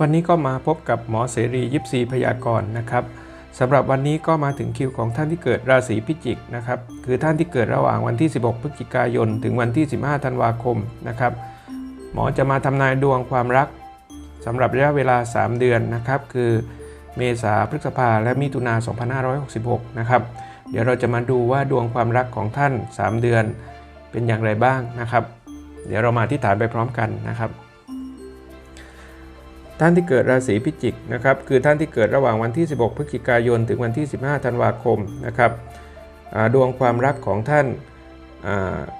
วันนี้ก็มาพบกับหมอเสรียิปซีพยากรณ์นะครับสำหรับวันนี้ก็มาถึงคิวของท่านที่เกิดราศีพิจิกนะครับคือท่านที่เกิดระหว่างวันที่ 16 พฤศจิกายน ถึงวันที่ 15 ธันวาคมนะครับหมอจะมาทำนายดวงความรักสำหรับระยะเวลา 3 เดือนนะครับ คือเมษาพฤษภาและมิถุนา 2566 นะครับ เดี๋ยวเราจะมาดูว่าดวงความรักของท่าน 3 เดือนเป็นอย่างไรบ้างนะครับ เดี๋ยวเรามาที่ฐานไปพร้อมกันนะครับ ท่านที่เกิดราศีพิจิกนะครับคือท่านที่เกิดระหว่างวันที่ 16 พฤศจิกายน ถึงวันที่ 15 ธันวาคมนะครับดวงความรักของท่าน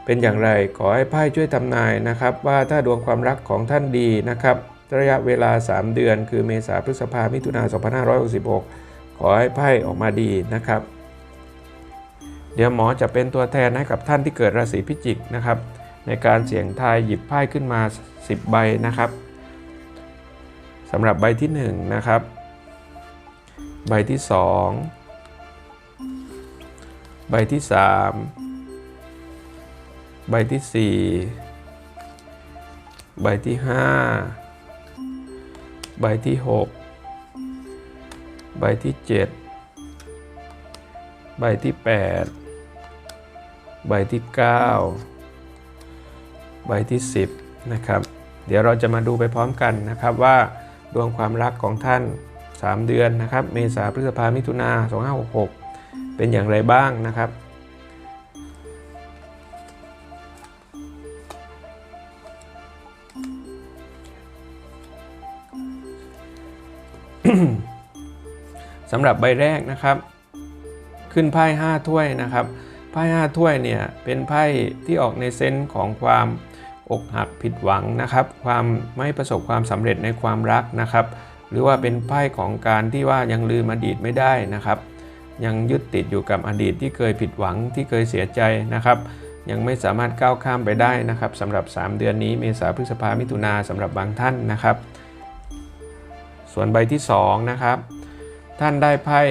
เป็นอย่างไรขอให้ไพ่ช่วยทำนายนะครับ ว่าถ้าดวงความรักของท่านดีนะครับระยะเวลา 3 เดือน คือเมษาพฤษภามิถุนา2566 ขอให้ไพ่ออกมาดีนะครับ เดี๋ยวหมอจะเป็นตัวแทนให้กับท่านที่เกิดราศีพิจิกนะครับ ในการเสี่ยงทายหยิบไพ่ขึ้นมา 10 ใบนะครับำหรับใบที่1นะครับ ใบที่ 2 ใบที่ 3 ใบที่ 4 ใบที่ 5 ใบที่ 6 ใบที่ 7 ใบที่ 8 ใบที่ 9 ใบที่ 10 นะครับเดี๋ยวเราจะมาดูไปพร้อมกันนะครับว่า ดวงความรักของท่าน 3 เดือนนะครับ เมษาพฤษภามิถุนา2566 เป็นอย่างไรบ้างนะครับ สำหรับใบแรกนะครับ ขึ้นไพ่5ถ้วยนะครับ ไพ่5ถ้วยเนี่ยเป็นไพ่ที่ออกในเซนส์ของความ อกหักผิดหวังนะครับ ความไม่ประสบความสำเร็จในความรักนะครับ หรือว่าเป็นไพ่ของการที่ว่ายังลืมอดีตไม่ได้นะครับ ยังยึดติดอยู่กับอดีตที่เคยผิดหวังที่เคยเสียใจนะครับ ยังไม่สามารถก้าวข้ามไปได้นะครับสำหรับ 3 เดือนนี้เมษาพฤษภามิถุนาสำหรับบางท่านนะครับ ส่วนใบที่2นะครับท่านได้ไพ่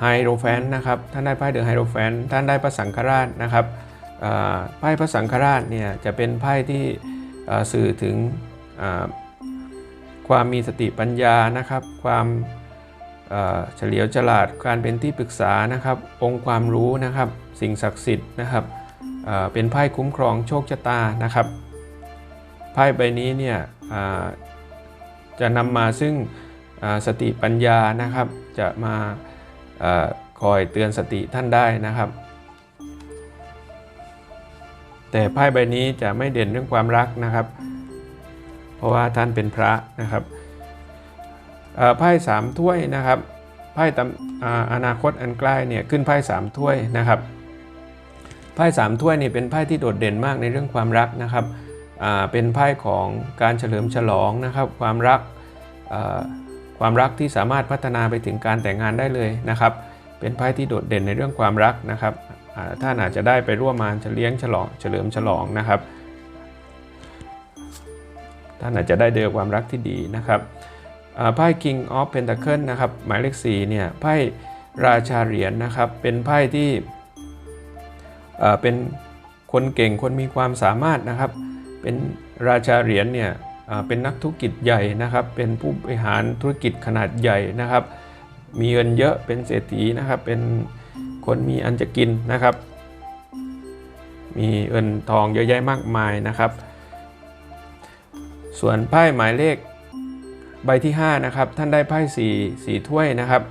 ไฮโรแฟนนะครับ ท่านได้ไพ่เดอะไฮโรแฟนท่านได้พระสังฆราชนะครับ ไพ่พระสังฆราชเนี่ยจะเป็นไพ่ที่สื่อถึงความมีสติปัญญานะครับ ความเฉลียวฉลาดการเป็นที่ปรึกษานะครับ องค์ความรู้นะครับ สิ่งศักดิ์สิทธิ์นะครับเป็นไพ่คุ้มครองโชคชะตานะครับ ไพ่ใบนี้เนี่ยจะนำมาซึ่งสติปัญญานะครับ จะมาอาคอยเตือนสติท่านได้นะครับ แต่ไพ่ใบนี้จะไม่เด่นเรื่องความรักนะครับ เพราะว่าท่านเป็นพระนะครับไพ่สามถ้วยนะครับไพ่ตำอ่าอนาคตอันใกล้เนี่ยขึ้นไพ่สามถ้วยนะครับไพ่สามถ้วยนี่เป็นไพ่ที่โดดเด่นมากในเรื่องความรักนะครับเป็นไพ่ของการเฉลิมฉลองนะครับ ความรักความรักที่สามารถพัฒนาไปถึงการแต่งงานได้เลยนะครับ เป็นไพ่ที่โดดเด่นในเรื่องความรักนะครับ ท่านอาจจะได้ไปร่วมงานเลี้ยงฉลองเฉลิมฉลองนะครับ ท่านอาจจะได้เจอความรักที่ดีนะครับไพ่ King of Pentacle นะครับหมายเลข4เนี่ยไพ่ราชาเหรียญนะครับเป็นไพ่ที่เป็นคนเก่งคนมีความสามารถนะครับ เป็นราชาเหรียญเนี่ยเป็นนักธุรกิจใหญ่นะครับ เป็นผู้บริหารธุรกิจขนาดใหญ่นะครับ มีเงินเยอะเป็นเศรษฐีนะครับเป็น คนมีอันจะกินนะครับ มีเงินทองเยอะแยะมากมายนะครับ ส่วนไพ่หมายเลขใบที่5นะครับท่านได้ไพ่สีสีถ้วยนะครับ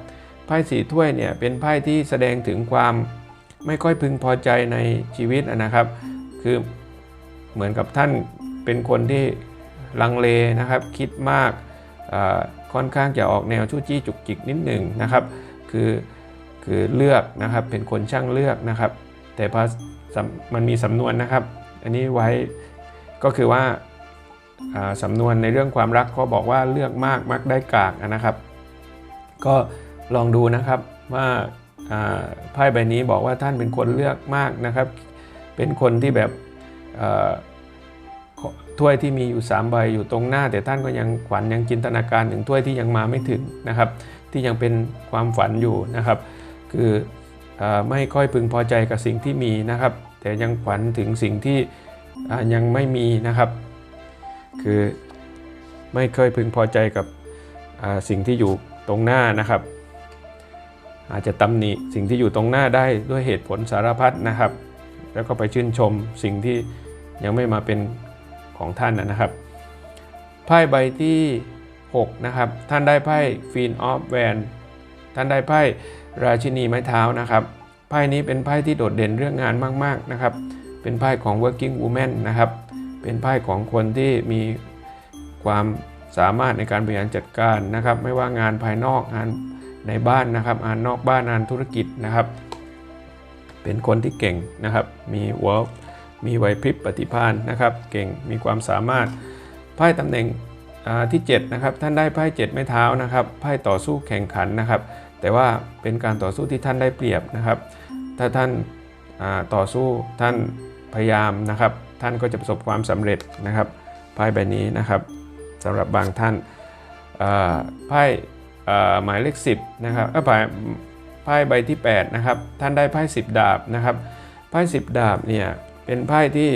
ไพ่สีถ้วยเนี่ยเป็นไพ่ที่แสดงถึงความไม่ค่อยพึงพอใจในชีวิตนะครับ คือเหมือนกับท่านเป็นคนที่ลังเลนะครับคิดมากค่อนข้างจะออกแนวชู้จี้จุกจิกนิดหนึ่งนะครับ คือ คือเลือกนะครับ เป็นคนช่างเลือกนะครับ แต่พอมันมีสำนวนนะครับ อันนี้ไว้ก็คือว่าสำนวนในเรื่องความรักเขาบอกว่าเลือกมากมักได้กากนะครับ ก็ลองดูนะครับว่าไพ่ใบนี้บอกว่าท่านเป็นคนเลือกมากนะครับ เป็นคนที่แบบถ้วยที่มีอยู่3ใบอยู่ตรงหน้า แต่ท่านก็ยังขวัญยังจินตนาการถึงถ้วยที่ยังมาไม่ถึงนะครับ ที่ยังเป็นความฝันอยู่นะครับ คืออไม่ค่อยพึงพอใจกับสิ่งที่มีนะครับ แต่ยังฝันถึงสิ่งที่ยังไม่มีนะครับ คือไม่เคยพึงพอใจกับสิ่งที่อยู่ตรงหน้านะครับ อาจจะตำหนิสิ่งที่อยู่ตรงหน้าได้ด้วยเหตุผลสารพัดนะครับ แล้วก็ไปชื่นชมสิ่งที่ยังไม่มาเป็นของท่านนะครับไพ่ใบที่ 6 นะครับ ท่านได้ไพ่ฟีนออฟแวนท่านได้ไพ่ ราชินีไม้เท้านะครับไพ่นี้เป็นไพ่ที่โดดเด่นเรื่องงานมากๆนะครับ เป็นไพ่ของ working woman นะครับ เป็นไพ่ของคนที่มีความสามารถในการบริหารจัดการนะครับ ไม่ว่างานภายนอกงานในบ้านนะครับงานนอกบ้านงานธุรกิจนะครับ เป็นคนที่เก่งนะครับ มีหัวมีไหวพริบปฏิภาณนะครับ เก่งมีความสามารถไพ่ตำแหน่งอ่าที่7นะครับท่านได้ไพ่7ไม้เท้านะครับไพ่ต่อสู้แข่งขันนะครับ แต่ว่าเป็นการต่อสู้ที่ท่านได้เปรียบนะครับ ถ้าท่านาต่อสู้ท่านพยายามนะครับ ท่านก็จะประสบความสำเร็จนะครับไพ่ใบนี้นะครับสำหรับบางท่านไพ่หมายเลข10นะครับไพ่ไพ่ใบที่8นะครับท่านได้ไพ่10 ดาบนะครับไพ่10 ดาบเนี่ยเป็นไพ่ที่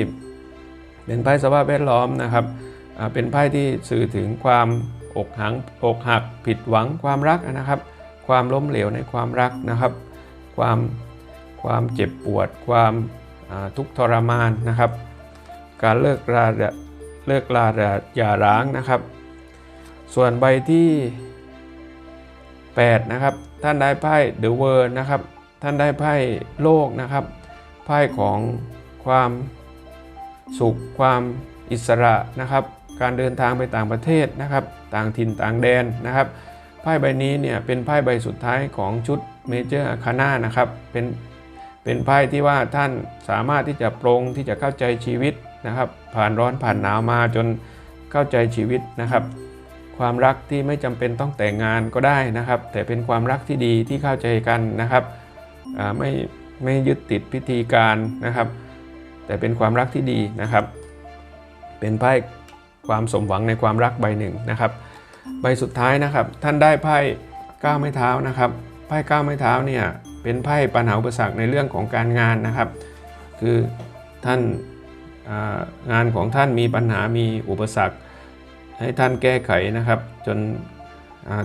เป็นไพ่สภาพแวดล้อมนะครับเป็นไพ่ที่สื่อถึงความอกหังอกหักผิดหวังความรักนะครับ ความล้มเหลวในความรักนะครับ ความความเจ็บปวด ความทุกข์ทรมานนะครับ การเลิกราเลิกลาอย่าร้างนะครับ ส่วนใบที่ 8 นะครับ ท่านได้ไพ่เดอะเวิร์นะครับ ท่านได้ไพ่โลกนะครับไพ่ของความสุขความอิสระนะครับ การเดินทางไปต่างประเทศนะครับ ต่างถิ่นต่างแดนนะครับ ไพ่ใบนี้เนี่ยเป็นไพ่ใบสุดท้ายของชุดเมเจอร์อาคาน่านะครับเป็นเป็นไพ่ที่ว่าท่านสามารถที่จะปรงที่จะเข้าใจชีวิตนะครับ ผ่านร้อนผ่านหนาวมาจนเข้าใจชีวิตนะครับ ความรักที่ไม่จำเป็นต้องแต่งงานก็ได้นะครับ แต่เป็นความรักที่ดีที่เข้าใจกันนะครับไม่ไม่ยึดติดพิธีการนะครับ แต่เป็นความรักที่ดีนะครับ เป็นไพ่ความสมหวังในความรักใบหนึ่งนะครับ ใบสุดท้ายนะครับ ท่านได้ไพ่ก้าวไม้เท้านะครับ ไพ่ก้าวไม้เท้าเนี่ยเป็นไพ่ปัญหาอุปสรรคในเรื่องของการงานนะครับ คือท่านางานของท่านมีปัญหามีอุปสรรค ให้ท่านแก้ไขนะครับ จน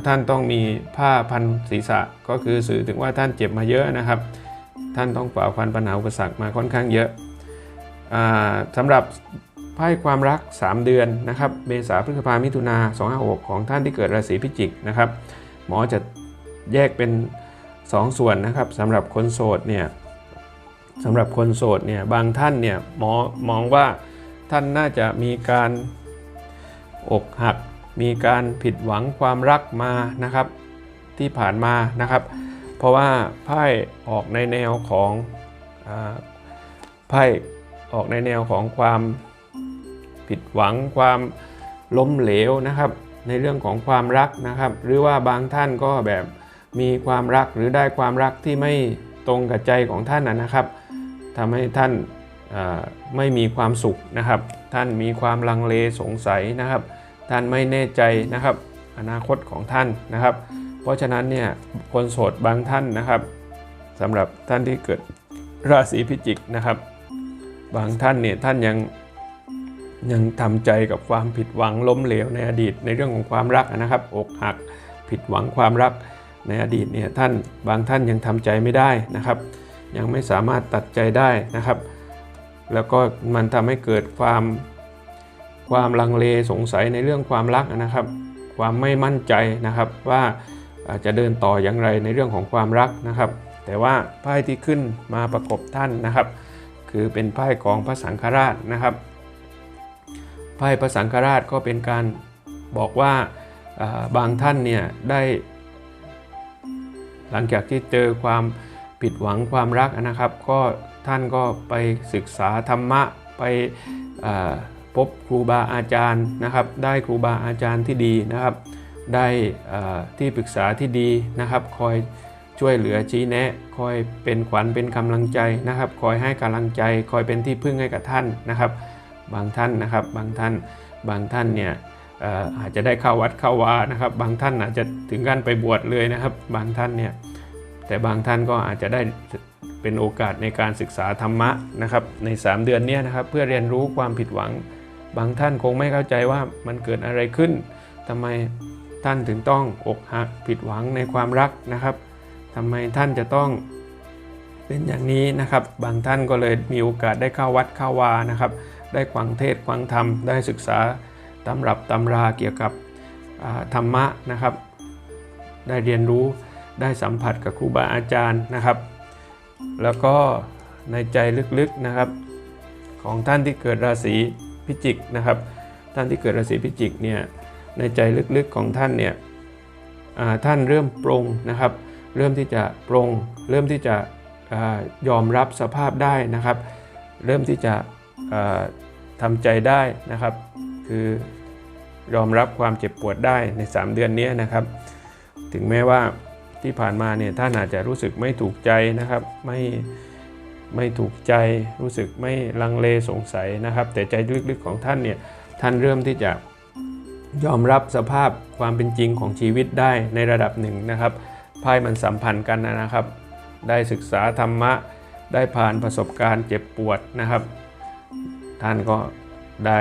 ท่านต้องมีผ้าพันศีรษะ ก็คือสื่อถึงว่าท่านเจ็บมาเยอะนะครับ ท่านต้องฝ่าฟันปัญหาอุปสรรคมาค่อนข้างเยอะอ่าสำหรับ ไพ่ความรัก 3 เดือนนะครับ เมษาพฤษภามิถุนา256 ของท่านที่เกิดราศีพิจิกนะครับ หมอจะแยกเป็น 2 ส่วนนะครับสำหรับคนโสดเนี่ยสำหรับคนโสดเนี่ยบางท่านเนี่ยหมอมองว่าท่านน่าจะมีการอกหัก มีการผิดหวังความรักมานะครับ ที่ผ่านมานะครับ เพราะว่าไพ่ออกในแนวของอไพ่ออกในแนวของความ ผิดหวังความล้มเหลวนะครับ ในเรื่องของความรักนะครับ หรือว่าบางท่านก็แบบมีความรักหรือได้ความรักที่ไม่ตรงกับใจของท่านนะครับทำให้ท่านไม่มีความสุขนะครับ ท่านมีความลังเลสงสัยนะครับ ท่านไม่แน่ใจนะครับ อนาคตของท่านนะครับ เพราะฉะนั้นเนี่ยคนโสดบางท่านนะครับสำหรับท่านที่เกิดราศีพิจิกนะครับ บางท่านเนี่ยท่านยัง ยังทำใจกับความผิดหวังล้มเหลวในอดีตในเรื่องของความรักนะครับ อกหักผิดหวังความรักในอดีตเนี่ยท่านบางท่านยังทำใจไม่ได้นะครับ ยังไม่สามารถตัดใจได้นะครับ แล้วก็มันทำให้เกิดความความลังเลสงสัยในเรื่องความรักนะครับ ความไม่มั่นใจนะครับว่าอาจจะเดินต่ออย่างไรในเรื่องของความรักนะครับ แต่ว่าไพ่ที่ขึ้นมาประกบท่านนะครับ คือเป็นไพ่ของพระสังฆราชนะครับ ไพ่พระสังฆราชก็เป็นการบอกว่าบางท่านเนี่ยได้หลังจากที่เจอความผิดหวังความรักนะครับ ก็ท่านก็ไปศึกษาธรรมะไปพบครูบาอาจารย์นะครับ ได้ครูบาอาจารย์ที่ดีนะครับ ได้ที่ปรึกษาที่ดีนะครับ คอยช่วยเหลือชี้แนะ คอยเป็นขวัญเป็นกำลังใจนะครับ คอยให้กำลังใจ คอยเป็นที่พึ่งให้กับท่านนะครับ บางท่านนะครับ บางท่านบางท่านเนี่ยอาจจะได้เข้าวัดเข้าวานะครับ บางท่านอาจจะถึงขั้นไปบวชเลยนะครับ บางท่านเนี่ยแต่บางท่านก็อาจจะได้เป็นโอกาสในการศึกษาธรรมะนะครับใน 3 เดือนนี้นะครับ เพื่อเรียนรู้ความผิดหวัง บางท่านคงไม่เข้าใจว่ามันเกิดอะไรขึ้นทำไมท่านถึงต้องอกหักผิดหวังในความรักนะครับทำไมท่านจะต้องเป็นอย่างนี้นะครับ บางท่านก็เลยมีโอกาสได้เข้าวัดเข้าวานะครับ ได้ควังเทศควังธรรม ได้ศึกษาตำรับตำราเกี่ยวกับธรรมะนะครับ ได้เรียนรู้ได้สัมผัสกับครูบาอาจารย์นะครับ แล้วก็ในใจลึกๆนะครับ ของท่านที่เกิดราศีพิจิกนะครับ ท่านที่เกิดราศีพิจิกเนี่ยในใจลึกๆของท่านเนี่ยท่านเริ่มปรงนะครับ เริ่มที่จะปรงเริ่มที่จะอยอมรับสภาพได้นะครับ เริ่มที่จะ ทำใจได้นะครับ คือยอมรับความเจ็บปวดได้ใน 3 เดือนนี้นะครับ ถึงแม้ว่าที่ผ่านมาเนี่ยท่านอาจจะรู้สึกไม่ถูกใจนะครับ ไม่ไม่ถูกใจรู้สึกไม่ลังเลสงสัยนะครับ แต่ใจลึกๆของท่านเนี่ยท่านเริ่มที่จะยอมรับสภาพความเป็นจริงของชีวิตได้ในระดับหนึ่งนะครับไพ่มันสัมพันธ์กันนะครับ ได้ศึกษาธรรมะ ได้ผ่านประสบการณ์เจ็บปวดนะครับ ท่านก็ได้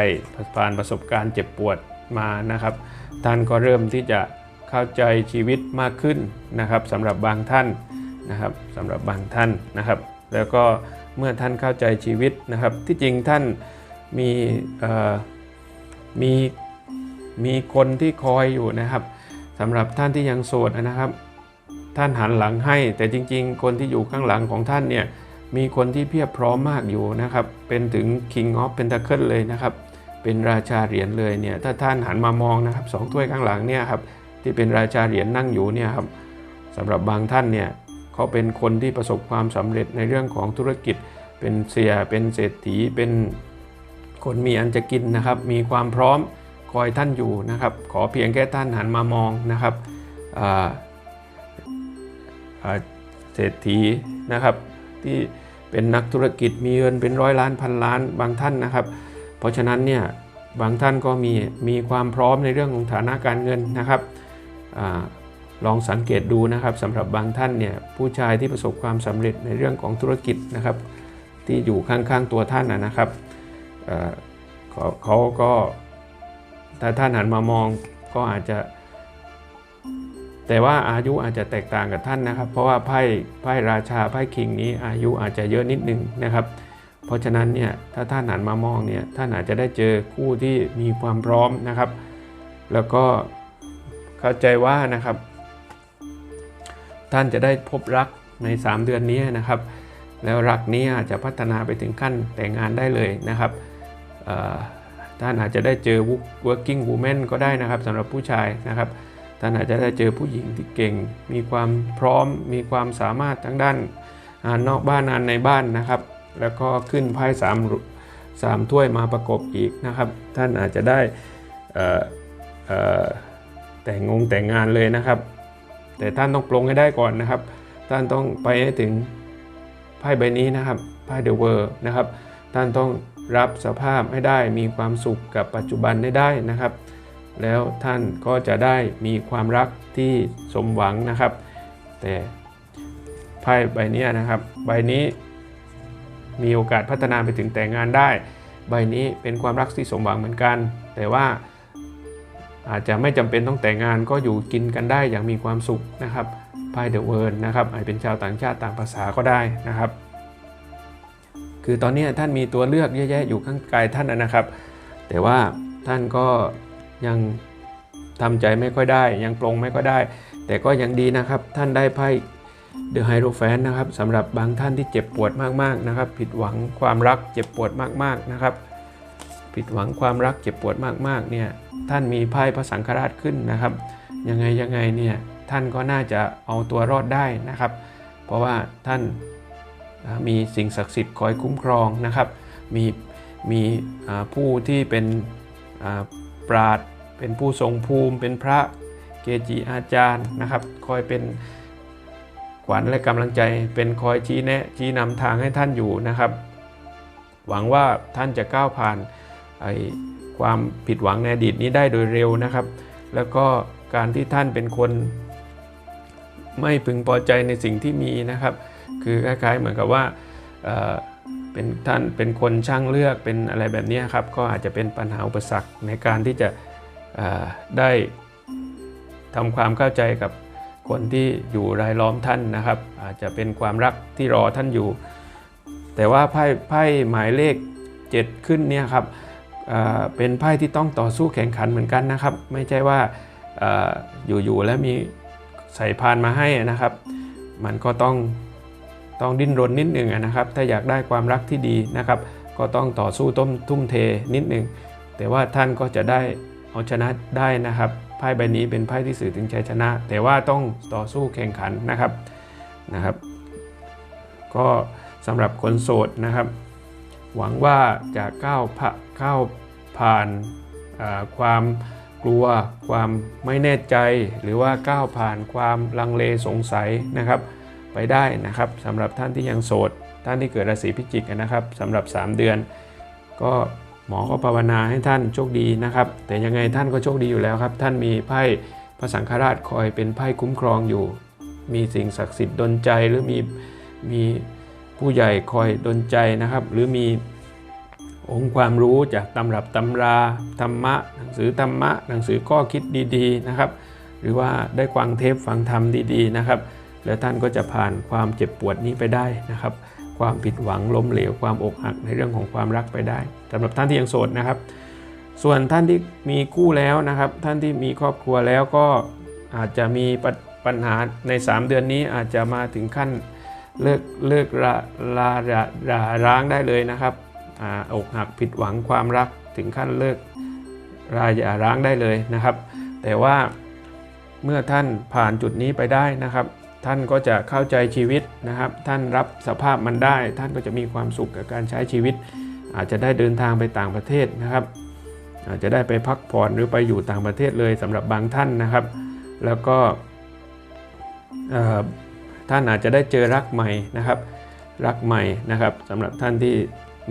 ผ่านประสบการณ์เจ็บปวดมานะครับ ท่านก็เริ่มที่จะเข้าใจชีวิตมากขึ้นนะครับสำหรับบางท่านนะครับสำหรับบางท่านนะครับ แล้วก็เมื่อท่านเข้าใจชีวิตนะครับ ที่จริงท่านมีมีมีคนที่คอยอยู่นะครับสำหรับท่านที่ยังโสดนะครับ ท่านหันหลังให้ แต่จริง ๆ คนที่อยู่ข้างหลังของท่านเนี่ย มีคนที่เพียบพร้อมมากอยู่นะครับ เป็นถึง King of Pentacle เลยนะครับ เป็นราชาเหรียญเลยเนี่ย ถ้าท่านหันมามองนะครับสองถ้วยข้างหลังเนี่ยครับ ที่เป็นราชาเหรียญนั่งอยู่เนี่ยครับสำหรับบางท่านเนี่ยเขาเป็นคนที่ประสบความสำเร็จในเรื่องของธุรกิจ เป็นเสีย เป็นเศรษฐี เป็นคนมีอันจะกินนะครับ มีความพร้อมคอยท่านอยู่นะครับ ขอเพียงแค่ท่านหันมามองนะครับเศรษฐีนะครับ ที่เป็นนักธุรกิจมีเงินเป็นร้อยล้านพันล้านบางท่านนะครับ เพราะฉะนั้นเนี่ยบางท่านก็มีมีความพร้อมในเรื่องของฐานะการเงินนะครับอลองสังเกตดูนะครับสำหรับบางท่านเนี่ยผู้ชายที่ประสบความสำเร็จในเรื่องของธุรกิจนะครับ ที่อยู่ข้างๆตัวท่านนะครับเขาก็ถ้าท่านหันมามองก็อาจจะ แต่ว่าอายุอาจจะแตกต่างกับท่านนะครับ เพราะว่าไพ่ไพ่ราชาไพ่คิงนี้อายุอาจจะเยอะนิดนึงนะครับ เพราะฉะนั้นเนี่ยถ้าท่านหันมามองเนี่ยท่านอาจจะได้เจอคู่ที่มีความพร้อมนะครับ แล้วก็เข้าใจว่านะครับ ท่านจะได้พบรักใน 3 เดือนนี้นะครับ แล้วรักนี้อาจจะพัฒนาไปถึงขั้นแต่งงานได้เลยนะครับท่านอาจจะได้เจอ working woman ก็ได้นะครับสำหรับผู้ชายนะครับ ท่านอาจจะได้เจอผู้หญิงที่เก่ง มีความพร้อม มีความสามารถทั้งด้านงานอกบ้านงานในบ้านนะครับ แล้วก็ขึ้นไพ่สามสามถ้วยมาประกบอีกนะครับ ท่านอาจจะได้แต่งงงแต่งงานเลยนะครับ แต่ท่านต้องปรงให้ได้ก่อนนะครับ ท่านต้องไปให้ถึงไพ่ใบนี้นะครับไพ่เดอะเวอร์นะครับ ท่านต้องรับสภาพให้ได้มีความสุขกับปัจจุบันให้ได้นะครับ แล้วท่านก็จะได้มีความรักที่สมหวังนะครับ แต่ไพ่ใบนี้นะครับ ใบนี้มีโอกาสพัฒนาไปถึงแต่งงานได้ ใบนี้เป็นความรักที่สมหวังเหมือนกัน แต่ว่าอาจจะไม่จำเป็นต้องแต่งงานก็อยู่กินกันได้อย่างมีความสุขนะครับไพ่เดอะเวิร์นะครับอาจเป็นชาวต่างชาติต่างภาษาก็ได้นะครับ คือตอนนี้ท่านมีตัวเลือกเยอะแยะอยู่ข้างกายท่านนะครับ แต่ว่าท่านก็ ยังทำใจไม่ค่อยได้ ยังปรงไม่ค่อยได้ แต่ก็ยังดีนะครับ ท่านได้ไพ่เดอะไฮโรแฟนนะครับสำหรับบางท่านที่เจ็บปวดมากๆนะครับ ผิดหวังความรักเจ็บปวดมากๆนะครับ ผิดหวังความรักเจ็บปวดมากๆเนี่ยท่านมีไพ่พระสังฆราชขึ้นนะครับ ยังไงยังไงเนี่ยท่านก็น่าจะเอาตัวรอดได้นะครับ เพราะว่าท่านมีสิ่งศักดิ์สิทธิ์คอยคุ้มครองนะครับ มีมีผู้ที่เป็น ปราดเป็นผู้ทรงภูมิ เป็นพระเกจิอาจารย์นะครับ คอยเป็นขวัญและกำลังใจ เป็นคอยชี้แนะชี้นำทางให้ท่านอยู่นะครับ หวังว่าท่านจะก้าวผ่านไอความผิดหวังในอดีตนี้ได้โดยเร็วนะครับ แล้วก็การที่ท่านเป็นคน ไม่พึงพอใจในสิ่งที่มีนะครับ คือคล้ายๆเหมือนกับว่า เป็นท่านเป็นคนช่างเลือกเป็นอะไรแบบนี้ครับก็อาจจะเป็นปัญหาอุปสรรคในการที่จะได้ทำความเข้าใจกับคนที่อยู่รายล้อมท่านนะครับ อาจจะเป็นความรักที่รอท่านอยู่ แต่ว่าไพ่ไพ่หมายเลข 7 ขึ้นเนี่ยครับเป็นไพ่ที่ต้องต่อสู้แข่งขันเหมือนกันนะครับ ไม่ใช่ว่าเอ่ออยู่ๆแล้วมีใส่พานมาให้นะครับ มันก็ต้อง ต้องดิ้นรนนิดหนึ่งนะครับ ถ้าอยากได้ความรักที่ดีนะครับ ก็ต้องต่อสู้ต้มทุ่มเทนิดหนึ่งแต่ว่าท่านก็จะได้เอาชนะได้นะครับไพ่ใบนี้เป็นไพ่ที่สื่อถึงชัยชนะ แต่ว่าต้องต่อสู้แข่งขันนะครับนะครับ ก็สำหรับคนโสดนะครับ หวังว่าจะก้าวผ่าก้าวผ่านความกลัว ความไม่แน่ใจ หรือว่าก้าวผ่านความลังเลสงสัยนะครับ ไปได้นะครับสำหรับท่านที่ยังโสด ท่านที่เกิดราศีพิจิกนะครับสำหรับ 3 เดือน ก็หมอก็ภาวนาให้ท่านโชคดีนะครับ แต่ยังไงท่านก็โชคดีอยู่แล้วครับ ท่านมีไพ่พระสังฆราชคอยเป็นไพ่คุ้มครองอยู่ มีสิ่งศักดิ์สิทธิ์ดลใจหรือมีมีผู้ใหญ่คอยดลใจนะครับ หรือมีองค์ความรู้จากตำรับตำราธรรมะ หนังสือธรรมะ หนังสือข้อคิดดีๆนะครับ หรือว่าได้ฟังเทปฟังธรรมดีๆนะครับ แล้วท่านก็จะผ่านความเจ็บปวดนี้ไปได้นะครับ ความผิดหวังล้มเหลวความอกหักในเรื่องของความรักไปได้สำหรับท่านที่ยังโสดนะครับ ส่วนท่านที่มีคู่แล้วนะครับ ท่านที่มีครอบครัวแล้วก็อาจจะมีป,ปัญหาใน 3 เดือนนี้อาจจะมาถึงขั้นเลิกเลิกลาลาลาลาร้างได้เลยนะครับออกหักผิดหวังความรักถึงขั้นเลิกราหย่าร้างได้เลยนะครับ แต่ว่าเมื่อท่านผ่านจุดนี้ไปได้นะครับ ท่านก็จะเข้าใจชีวิตนะครับ ท่านรับสภาพมันได้ ท่านก็จะมีความสุขกับการใช้ชีวิต อาจจะได้เดินทางไปต่างประเทศนะครับ อาจจะได้ไปพักผ่อนหรือไปอยู่ต่างประเทศเลยสำหรับบางท่านนะครับ แล้วก็ท่านอาจจะได้เจอรักใหม่นะครับ รักใหม่นะครับสำหรับท่านที่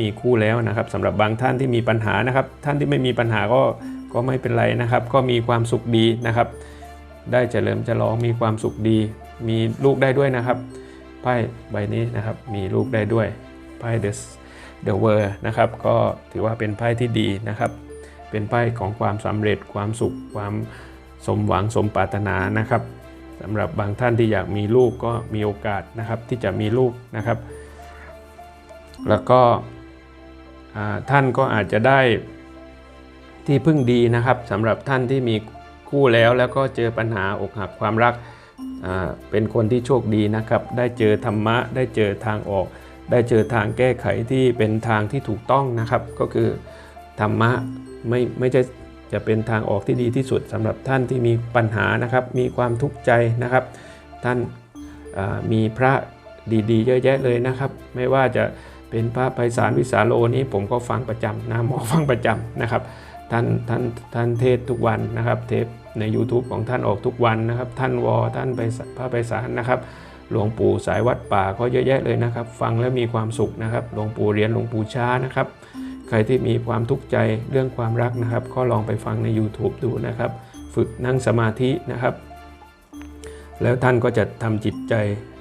มีคู่แล้วนะครับสำหรับบางท่านที่มีปัญหานะครับ ท่านที่ไม่มีปัญหาก็ก็ไม่เป็นไรนะครับ ก็มีความสุขดีนะครับ ได้เฉลิมฉลองมีความสุขดี มีลูกได้ด้วยนะครับไพ่ใบนี้นะครับมีลูกได้ด้วยไพ่ The The World นะครับก็ถือว่าเป็นไพ่ที่ดีนะครับ เป็นไพ่ของความสำเร็จความสุข ความสมหวังสมปรารถนานะครับสำหรับบางท่านที่อยากมีลูกก็มีโอกาสนะครับที่จะมีลูกนะครับ แล้วก็ท่านก็อาจจะได้ที่พึ่งดีนะครับสำหรับท่านที่มีคู่แล้วแล้วก็เจอปัญหาอกหักความรัก เป็นคนที่โชคดีนะครับ ได้เจอธรรมะ ได้เจอทางออก ได้เจอทางแก้ไขที่เป็นทางที่ถูกต้องนะครับ ก็คือธรรมะไม่ไม่ใช่จะเป็นทางออกที่ดีที่สุดสำหรับท่านที่มีปัญหานะครับ มีความทุกข์ใจนะครับ ท่านมีพระดีๆ เยอะแยะเลยนะครับ ไม่ว่าจะเป็นพระไพศาลวิสาโลนี้ผมก็ฟังประจำนะหมอฟังประจำนะครับ ท่านท่านท่านเทศทุกวันนะครับ เทป ใน YouTube ของท่านออกทุกวันนะครับ ท่านวอท่านไปพระไพศาลนะครับ หลวงปู่สายวัดป่าก็เยอะแยะเลยนะครับ ฟังแล้วมีความสุขนะครับ หลวงปู่เรียนหลวงปู่ช้านะครับ ใครที่มีความทุกข์ใจเรื่องความรักนะครับ ก็ลองไปฟังใน YouTube ดูนะครับ ฝึกนั่งสมาธินะครับ แล้วท่านก็จะทำจิตใจ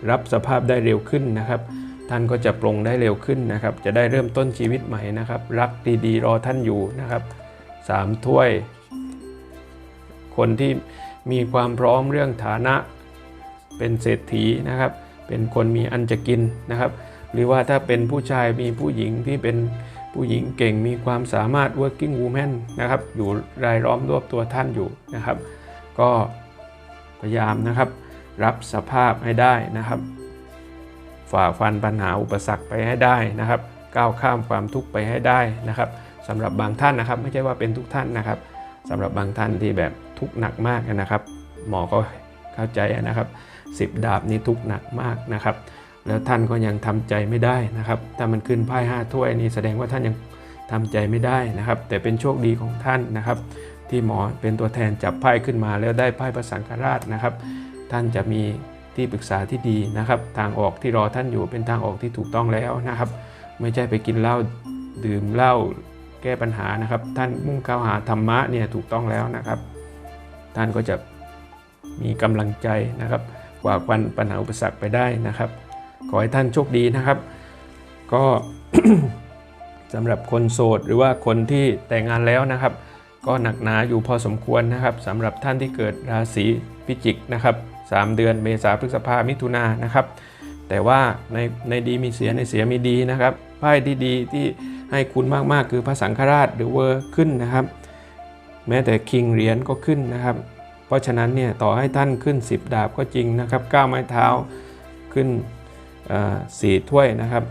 รับสภาพได้เร็วขึ้นนะครับ ท่านก็จะปรงได้เร็วขึ้นนะครับ จะได้เริ่มต้นชีวิตใหม่นะครับ รักดีๆ รอท่านอยู่นะครับสามถ้วย คนที่มีความพร้อมเรื่องฐานะ เป็นเศรษฐีนะครับ เป็นคนมีอันจะกินนะครับ หรือว่าถ้าเป็นผู้ชายมีผู้หญิงที่เป็นผู้หญิงเก่งมีความสามารถ working woman นะครับ อยู่รายล้อมรอบตัวท่านอยู่นะครับ ก็พยายามนะครับ รับสภาพให้ได้นะครับ ฝ่าฟันปัญหาอุปสรรคไปให้ได้นะครับ ก้าวข้ามความทุกข์ไปให้ได้นะครับสำหรับบางท่านนะครับ ไม่ใช่ว่าเป็นทุกท่านนะครับสำหรับบางท่านที่แบบ ทุกข์หนักมากนะครับ หมอก็เข้าใจนะครับสิบดาบนี้ทุกข์หนักมากนะครับ แล้วท่านก็ยังทำใจไม่ได้นะครับ ถ้ามันขึ้นไพ่ห้าถ้วยนี่แสดงว่าท่านยังทำใจไม่ได้นะครับ แต่เป็นโชคดีของท่านนะครับ ที่หมอเป็นตัวแทนจับไพ่ขึ้นมา แล้วได้ไพ่พระสังฆราชนะครับ ท่านจะมีที่ปรึกษาที่ดีนะครับ ทางออกที่รอท่านอยู่เป็นทางออกที่ถูกต้องแล้วนะครับ ไม่ใช่ไปกินเหล้าดื่มเหล้าแก้ปัญหานะครับ ท่านมุ่งเข้าหาธรรมะเนี่ยถูกต้องแล้วนะครับ ท่านก็จะมีกำลังใจนะครับกว่าวันปัญหาอุปสรรคไปได้นะครับ ขอให้ท่านโชคดีนะครับ ก็สำหรับคนโสดหรือว่าคนที่แต่งงานแล้วนะครับ ก็หนักหนาอยู่พอสมควรนะครับสำหรับท่านที่เกิดราศีพิจิกนะครับ3เดือนเมษาพฤษภามิถุนานนะครับ แต่ว่าในในดีมีเสียในเสียมีดีนะครับไพ่ที่ดีที่ให้คุณมากๆคือพระสังฆราชหรือเวอร์ขึ้นนะครับ แม้แต่คิงเหรียญก็ขึ้นนะครับ เพราะฉะนั้นเนี่ยต่อให้ท่านขึ้น 10 ดาบก็จริงนะครับ9ไม้เท้าขึ้นสี่ถ้วยนะครับ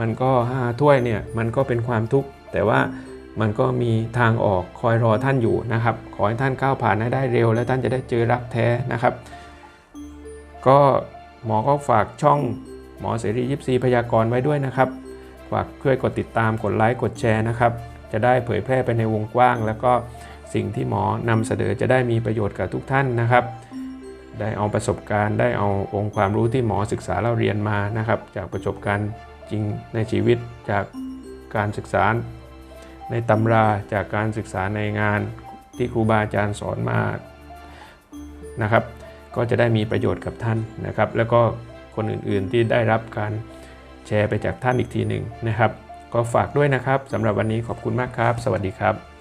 มันก็ 5 ถ้วยเนี่ยมันก็เป็นความทุกข์แต่ว่ามันก็มีทางออกคอยรอท่านอยู่นะครับ ขอให้ท่านก้าวผ่านให้ได้เร็ว และท่านจะได้เจอรักแท้นะครับ ก็หมอก็ฝากช่องหมอเสรียิปซีพยากรณ์ไว้ด้วยนะครับ ฝากช่วยกดติดตามกดไลค์กดแชร์นะครับ จะได้เผยแพร่ไปในวงกว้าง แล้วก็ สิ่งที่หมอนำเสนอจะได้มีประโยชน์กับทุกท่านนะครับ ได้เอาประสบการณ์ได้เอาองค์ความรู้ที่หมอศึกษาเราเรียนมานะครับ จากประสบการณ์จริงในชีวิตจากการศึกษาในตำราจากการศึกษาในงานที่ครูบาอาจารย์สอนมานะครับ ก็จะได้มีประโยชน์กับท่านนะครับ แล้วก็คนอื่นๆที่ได้รับการแชร์ไปจากท่านอีกทีหนึ่งนะครับ ก็ฝากด้วยนะครับสำหรับวันนี้ขอบคุณมากครับ สวัสดีครับ